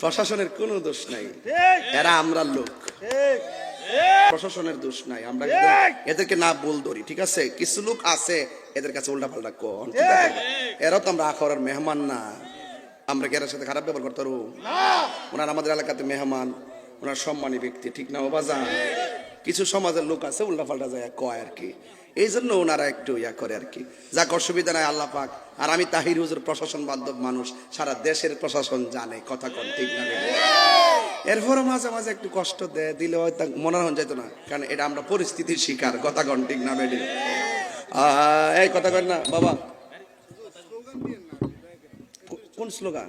প্রশাসনের কোনো দোষ নাই। এরা আমরা লোক। প্রশাসনের দোষ নাই। আমরা এদেরকে না বল ধরি, ঠিক আছে? কিছু লোক আছে, এদের কাছে উল্টা পাল্টা কন? এরাও তো আমরা আখরার মেহমান না। আমরা কি এর সাথে খারাপ ব্যবহার করতে পারব? ওনার আমাদের এলাকাতে মেহমান। ওনার সম্মানী ব্যক্তি, ঠিক না ও বাজান কিছু সমাজের লোক আছে উল্টা পাল্টা যায়, কয় আর কি। এই জন্য ওনারা একটু ইয়া করে আর কি। যাক, অসুবিধা নাই, আল্লাহ পাক। আর আমি তাহির হুজুর, প্রশাসন বান্ধব মানুষ, সারা দেশের প্রশাসন জানে, কথা কন, ঠিক না? এরপরও মাঝে মাঝে একটু কষ্ট দেয়, দিলে হয়তো মনে হন যেত না, কারণ এটা আমরা পরিস্থিতির শিকার, কথা কন, ঠিক না বেডি এই কথা কন না, বাবা। কোন স্লোগান?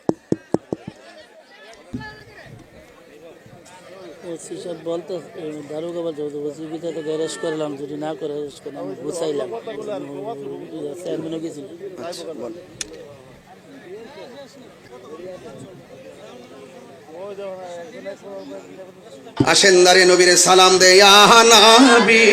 ওসি সাহেব বলতো দারুক আবার যৌথ ওসি ভিতরে অ্যারেস্ট করলাম, যদি না করে করলাম গুছাইলাম। চেয়ারম্যানও গেছিল আচ্ছা আসেন দারে নবীরে সালাম দে আহা নবী।